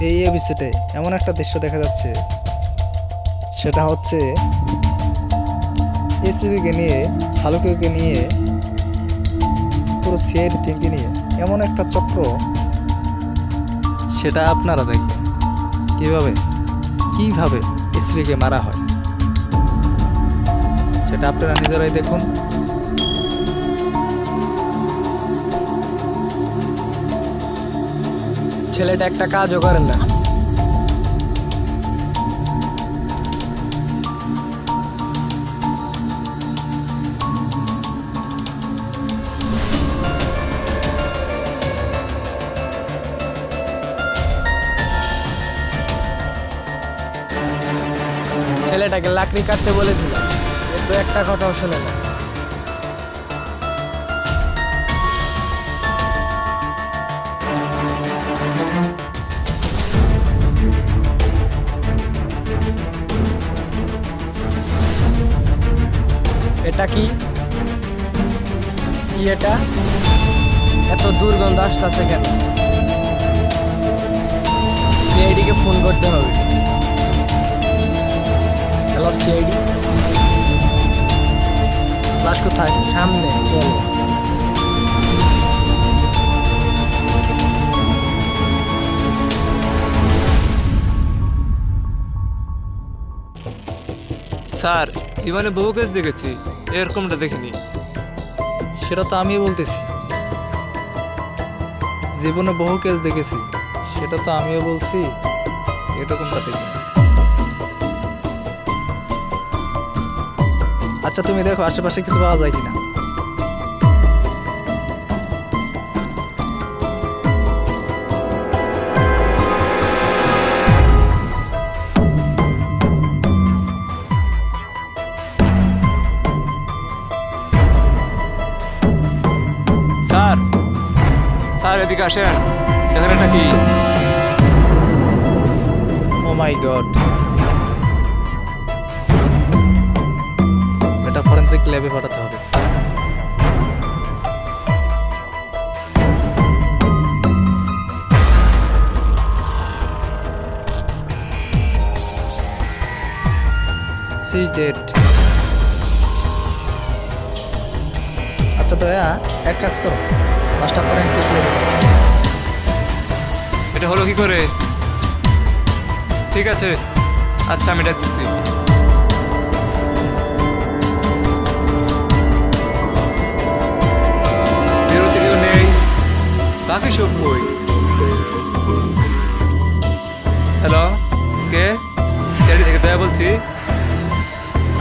এই এপিসোডে এমন একটা দৃশ্য দেখা যাচ্ছে। সেটা হচ্ছে এসিবিকে নিয়ে শালুকে নিয়ে, পুরো সিআইডি টিমকে নিয়ে এমন একটা চক্র। সেটা আপনারা দেখবেন। কীভাবে? কীভাবে এসিবিকে মারা হয়? সেটা আপনারা নিজেরাই দেখুন। ছেলেটা একটা কাজও করে না। ছেলেটাকে লাকড়ি কাটতে বলেছিলাম এ তো একটা কথাও শোনে না। এটা কি? এটা? এত দুর্গন্ধ আসতেছে কেন? সিআইডিকে ফোন করতে হবে। হ্যালো সিআইডি লাশ কোথায়? সামনে স্যার, জীবনে বহু কেস দেখেছি। এরকমটা দেখিনি সেটা তো আমি বলতেছি। জীবনে বহু কেস দেখেছি। সেটা তো আমিও বলছি, এরকমটা দেখি আচ্ছা তুমি দেখো আশেপাশে কিছু পাওয়া যায় কিনা। এদিকে আসেন। দেখেন এটা কি ও মাই গড এটা ফরেন্সিক ল্যাবে পাঠাতে হবে। সিজ ডেট আচ্ছা দয়া, এক কাজ করো। লাস্টটা ফরেন্সিক ল্যাবে এটা হলো কি করে? ঠিক আছে। আচ্ছা আমি ডাকতেছি বেরোতে নেই। বাকি সব কই? হ্যালো, কে? সিআইডি থেকে দয়া বলছি।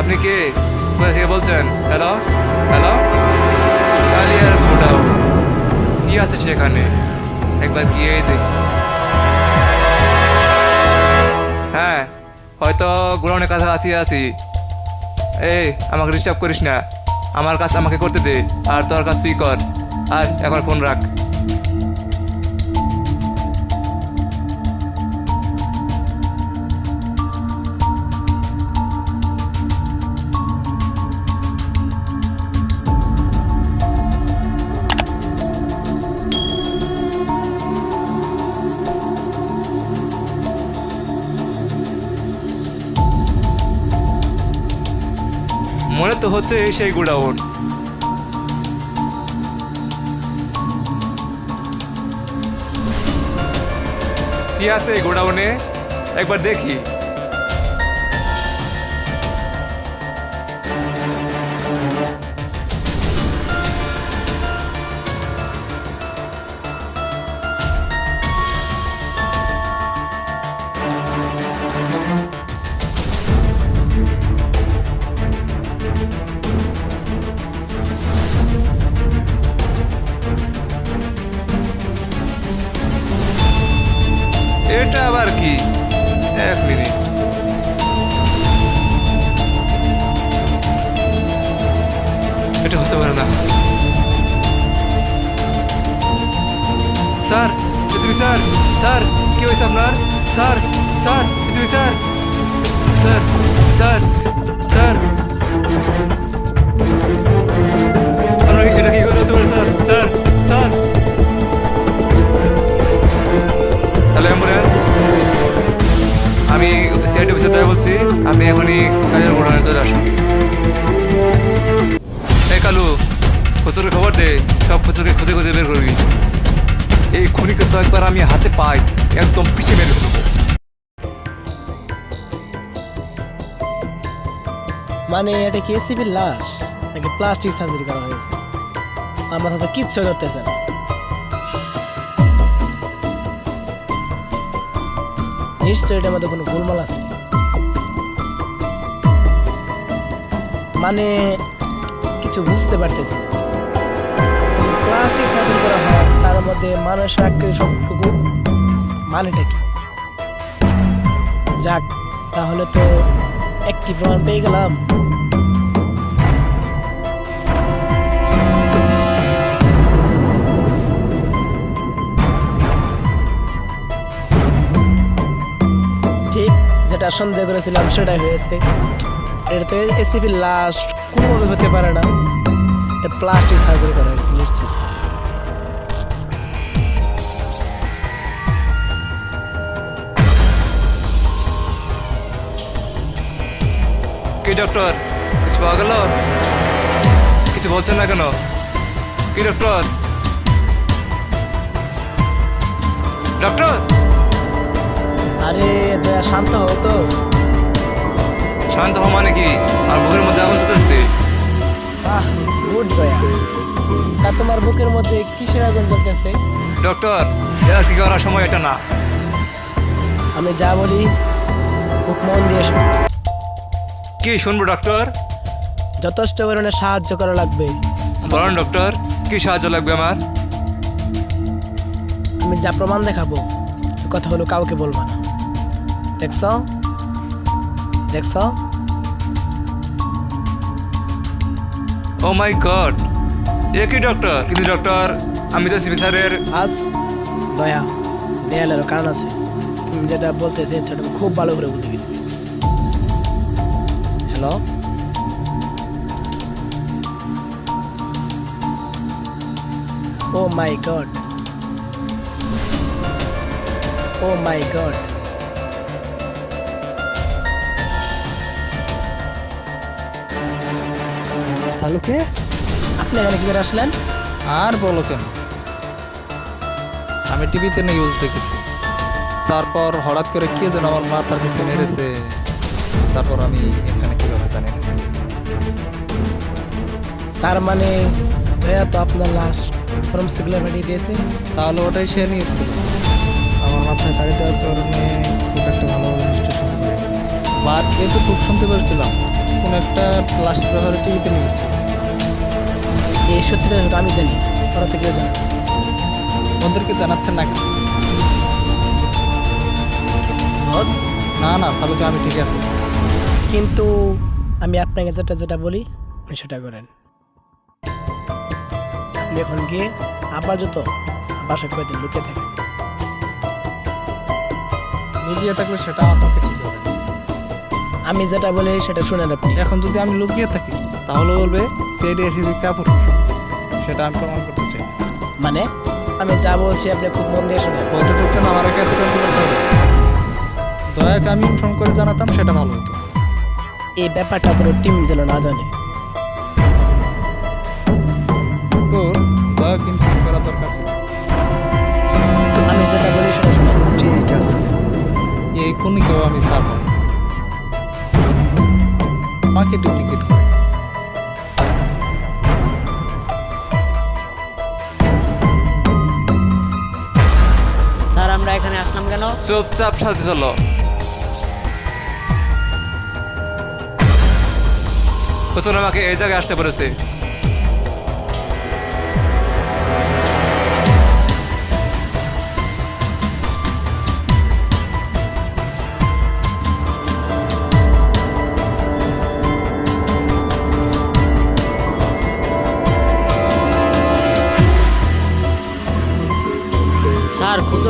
আপনি কে? কোথা থেকে বলছেন? Hello hello? কালিয়ার ফোটাও কি আছে সেখানে? একবার গিয়েই দেখি। হ্যাঁ হয়তো গ্রহণের কাছে আছি আছি। এই, আমাকে ডিস্টার্ব করিস না। আমার কাজ আমাকে করতে দে, আর তোর কাজ তুই কর। আর এখন ফোন রাখ। মনে তো হচ্ছে সেই গোডাউন। কি আছে গোডাউনে? একবার দেখি। আবার কি? এক মিনিট। এটা হতে পারে না। স্যার পৃথিবী স্যার স্যার, কি হয়েছে আপনার? Sir sir Prithvi sir. Sir sir আপনি এখনই কাজের গোডাউনে চলে আসুন এই কালু খুচুরকে খবর দে, সব খুচুরকে খুঁজে খুঁজে বের করবি। এই খুনিকে তো একবার আমি হাতে পাই, একদম পিছিয়ে মেরে ফেলব। মানে এটা কি এসিপির লাশ? নাকি প্লাস্টিক সার্জারি করা হয়েছে? আমার তো কিচ্ছু ধরতেছে না। নিশ্চয় এটার মধ্যে কোনো গোলমাল আছে। মানে কিছু বুঝতে পারতেছি প্লাস্টিক সার্জারি করা হয়, তার মধ্যে মানুষ আকৃতি সবটুকু মানেটা কি? যাক, তাহলে তো একটি প্রমাণ পেয়ে গেলাম। ঠিক, যেটা সন্দেহ করেছিলাম সেটাই হয়েছে। এটা তো এসিপির লাস্ট কোনোভাবে হতে পারে না। এটা প্লাস্টিক সার্জারি করা হয়েছে নিশ্চিত কি ডক্টর কিছু পাওয়া গেল? কিছু বলছেন না কেন? কি ডক্টর ডক্টর আরে শান্ত হও তো। শান্ত হওয়া মানে কি? আর বুকের মধ্যে আগুন চলতেছে। আহ গুড দয়া। তা তোমার বুকের মধ্যে কিসের আগুন জ্বলতেছে? ডক্টর এটা কি করার সময় এটা না। আমি যা বলি খুব মন দিয়ে শোনো। কি শুনব ডক্টর? যথেষ্ট পরিমাণে সাহায্য করা লাগবে। বলুন ডক্টর কি সাহায্য লাগবে আমার? আমি যা প্রমাণ দেখাবো কথা হলো কাউকে বলব না। দেখছ? দেখছ? ও মাই গড এ কি ডক্টর কিন্তু ডক্টর আমি তো সিবি স্যারের আজ দয়া দেয়ালেরও কারণ আছে। তুমি যেটা বলতে চেয়েছো খুব ভালো করে বুঝে গেছি। Hello oh my god oh my god সালুকে আপনি এখানে কি করে আসলেন? আর বলো কেন? আমি টিভিতে নিউজ দেখেছি। তারপর হঠাৎ করে কে যেন আমার মাথার পিছনে মেরেছে। তারপর আমি এখানে কীভাবে জানি না। তার মানে দয়া তো আপনার লাশ ফরম সিগলার পাঠিয়ে দিয়েছে? তাহলে ওটাই সে নিয়েছিল আমার মাথায় গাড়ি দেওয়ার কারণে খুব একটা ভালোভাবে বিশ্লেষণ করে তো খুব শুনতে পেরেছিলাম। কোন একটা প্লাস্টিক ব্যাপারে টিভিতে ছিল। এই সত্যিটা শুধু আমি জানি ওরা তো কেউ জানে না। ওদেরকে জানাচ্ছেন না কেন? বস না না সালুকে আমি ঠিক আছে। কিন্তু আমি আপনাকে যেটা যেটা বলি আপনি সেটা করেন। আপনি এখন গিয়ে আবার যত বাসায় কয়েকদিন লুকিয়ে থাকেন। লুকিয়ে থাকলে সেটা আমার পক্ষে ঠিক হবে। আমি যেটা বলি সেটা শুনেন আপনি। এখন যদি আমি লুকিয়ে থাকি তাহলে বলবে সেডি এসিবি কাপড় সেটা আমি প্রমাণ করতে চাই। মানে? আমি যা বলছি আপনি খুব মন দিয়ে শুনেন। বলতে চাচ্ছেন আমার একা এত করতে হবে। দয়াকে আমি ইনফর্ম করে জানাতাম সেটা ভালো হতো। এই ব্যাপারটা পুরো টিম যেন না জানে। তোর দয়াকে ইনফর্ম করা দরকার ছিল। আমি যেটা বলি সেটা ঠিক আছে। এই খুনিকেও আমি না। আমাকে ডুপ্লিকেট করে। স্যার আমরা এখানে আসলাম কেন? চুপচাপ সাথে চলো। আমাকে এই জায়গায় আসতে বলেছে।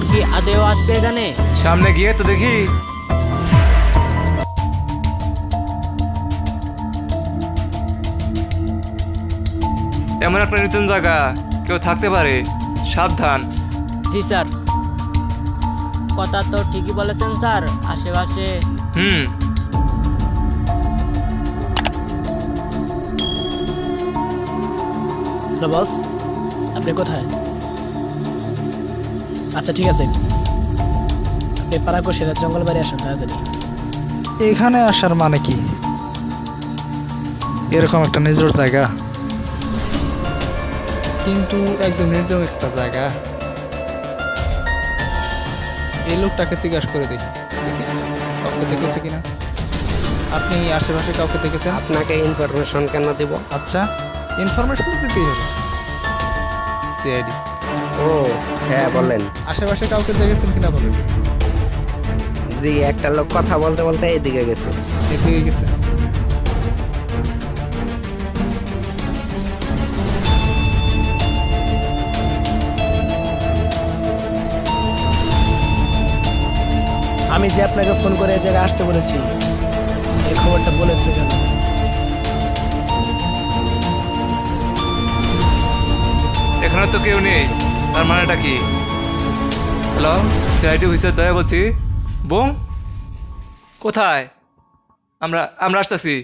চোর কি আদেও আসবে এখানে? সামনে গিয়ে তো দেখি। এমন একটা নির্জন জায়গা কেউ থাকতে পারে। সাবধান। জি স্যার। কথা তো ঠিকই বলেছেন স্যার। আশেপাশে হুম। বস আপনি কোথায়? আচ্ছা ঠিক আছে। আপনি পাড়া কষিরা জঙ্গল বাড়ি আসেন তাড়াতাড়ি। এখানে আসার মানে কি? এরকম একটা নিজের জায়গা। কিন্তু একদম নির্জন একটা জায়গা। এই লোকটাকে জিজ্ঞাসা করে দেখি। দেখি কাউকে দেখেছে কিনা? আপনি আশেপাশে কাউকে দেখেছেন? আপনাকে ইনফরমেশন কেন দিব? আচ্ছা ইনফরমেশন দিতেই হবে। সিআইডি ও হ্যাঁ বলেন আশেপাশে কাউকে দেখেছেন কিনা বলেন? জি একটা লোক কথা বলতে বলতে এদিকে গেছে। এদিকে গেছে। আমি যে আপনাকে ফোন করে এই জায়গায় আসতে বলেছি এই খবরটা বলে দিতে কেন? এখানে তো কেউ নেই। তার মানেটা কি? হ্যালো সিআইডি অফিসার দয়া বলছি। বোম কোথায়? আমরা আমরা আসতেছি।